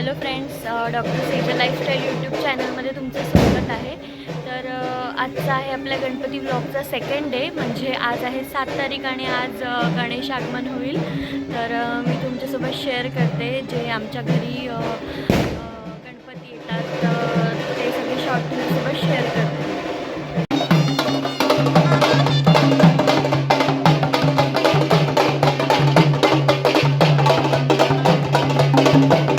Hello friends doctor Sejal lifestyle YouTube चॅनलमध्ये तुमचं स्वागत आहे. तर आजचा आहे आपल्या गणपती ब्लॉगचा सेकंड डे म्हणजे आज आहे सात तारीख आणि आज गणेश आगमन होईल. तर मी तुमच्यासोबत शेअर करते जे आमच्या घरी गणपती येतात. ते सगळे शॉर्ट तुमच्यासोबत शेअर करते. मोर्या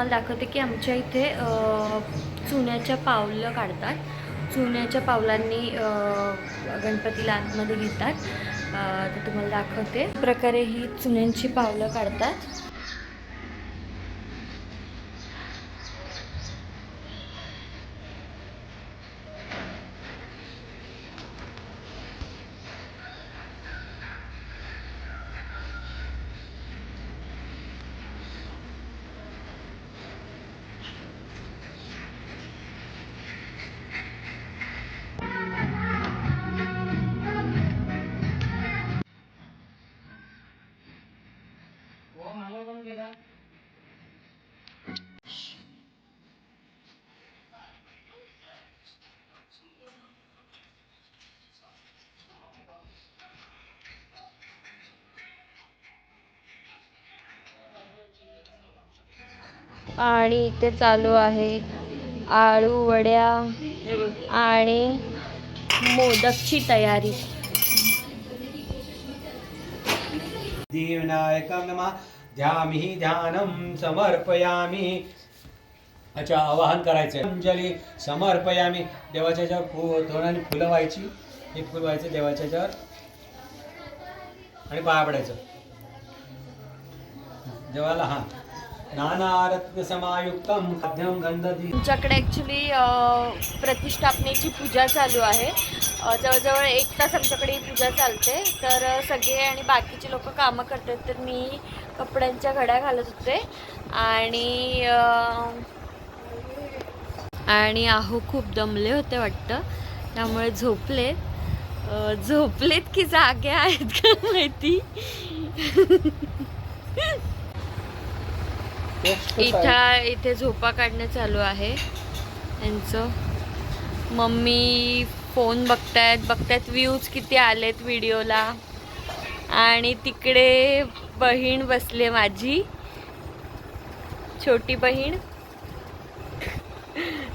तुम्हाला दाखवते की आमच्या इथे चुन्याच्या पावलं काढतात. चुन्याच्या पावलांनी गणपतीला आतमध्ये घेतात. तर तुम्हाला दाखवते. प्रकारे ही चुन्यांची पावलं काढतात. आणि इथे चालू आहे आळू वड्या आणि मोदकची तयारी. विनायकं नमः. ध्यामिहि ध्यानं समर्पयामी. अच्छा आवाहन करायचं अंजली समर्पयामी. देवाच्या ज्यावर फु तोंडाने फुलं व्हायची. हे फुल व्हायचं देवाच्या ज्यावर. आणि पाया पडायचं. देवाला हा. तुमच्याकडे ॲक्च्युली प्रतिष्ठापनेची पूजा चालू आहे. जवळजवळ एक तास आमच्याकडे ही पूजा चालते. तर सगळे आणि बाकीचे लोक कामं करतात तर मी कपड्यांच्या घड्या घालत होते. आणि आणि आहो खूप दमले होते वाटतं. त्यामुळे झोपले. झोपलेत की जागे आहेत का माहिती? इथं इथे झोपा काढणं चालू आहे. यांचं मम्मी फोन बघतायत. बघतायत व्ह्यूज किती आलेत व्हिडिओला. आणि तिकडे बहीण बसले माझी. छोटी बहीण.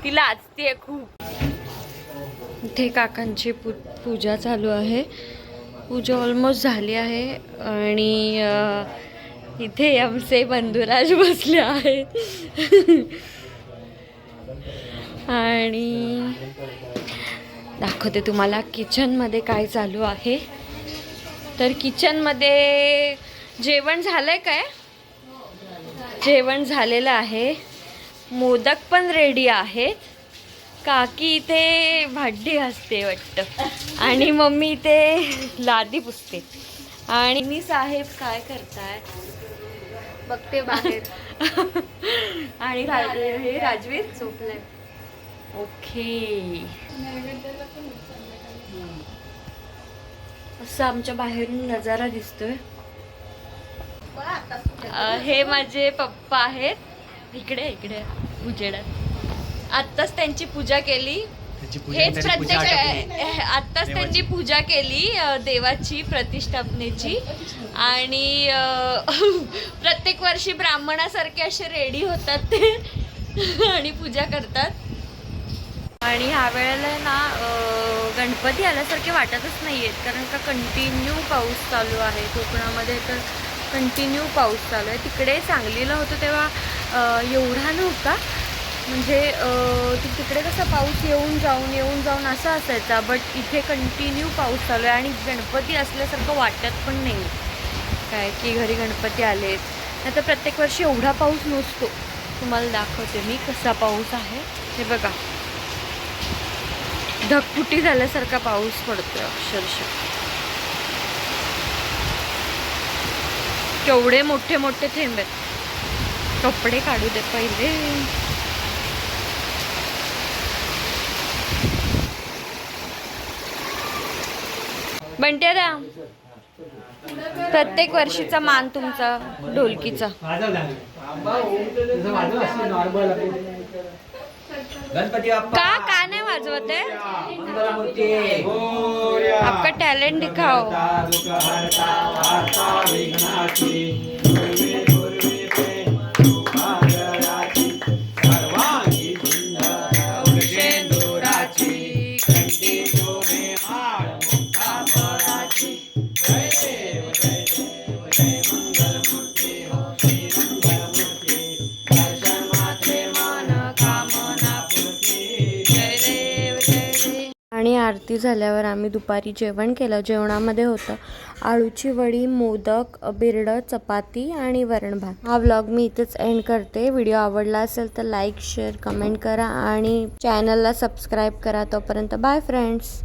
ती लाजतीये खूप. इथे काकांची पू पूजा चालू आहे. पूजा ऑलमोस्ट झाली आहे. आणि इथे आमचे बंधुराज बसले आहेत. आणि दाखवते तुम्हाला किचनमध्ये काय चालू आहे. तर किचनमध्ये जेवण झालं आहे काय? जेवण झालेलं आहे. मोदक पण रेडी आहेत. काकी इथे भांडी असते वाटतं. आणि मम्मी इथे लादी पुसते. आणि मी साहेब काय करताय? बघते बाहेर. आणि हे राजवीर? झोपलाय. ओके. असं आमच्या बाहेरून नजारा दिसतोय. हे माझे पप्पा आहेत. इकडे इकडे. उजेडात. आत्ताच त्यांची पूजा केली. त्याची पूजा हेच त्याची पूजा आटोपली. प्रत्येक आत्ताच त्यांनी पूजा केली अ, देवाची प्रतिष्ठापनेची. आणि अ, प्रत्येक वर्षी ब्राह्मणासारखे असे रेडी होतात ते आणि पूजा करतात. आणि ह्या वेळेला ना अ, गणपती आल्यासारखे वाटतच नाही आहेत कारण का कंटिन्यू पाऊस चालू आहे. कोकणामध्ये तर कंटिन्यू पाऊस चालू आहे. तिकडे सांगलीला होतं तेव्हा अ, एवढा नव्हता. म्हणजे तिकडे कसा पाऊस येऊन जाऊन येऊन जाऊन असा असायचा बट इथे कंटिन्यू पाऊस चालू आहे आणि गणपती असल्यासारखं वाटत पण नाही. काय की घरी गणपती आलेत. नाही तर प्रत्येक वर्षी एवढा पाऊस नसतो. तुम्हाला दाखवते मी कसा पाऊस आहे. हे बघा. धकपुटी झाल्यासारखा पाऊस पडतोय अक्षरशः. केवढे मोठे मोठे थेंब आहेत. कपडे काढू दे पहिले. बंट्या द्या प्रत्येक वर्षीचा मान तुमचा ढोलकीचा. का का नाही वाजवत आहे? आपका टॅलेंट दिखाओ. आरती झाल्यावर आम्ही दुपारी जेवण केलं. जेवणामध्ये होतं आळूची वडी मोदक बिरडं चपाती आणि वरण भात हा व्लॉग मी इथेच एंड करते. व्हिडिओ आवडला असेल तर लाईक शेअर कमेंट करा आणि चॅनलला सबस्क्राईब करा. तोपर्यंत बाय फ्रेंड्स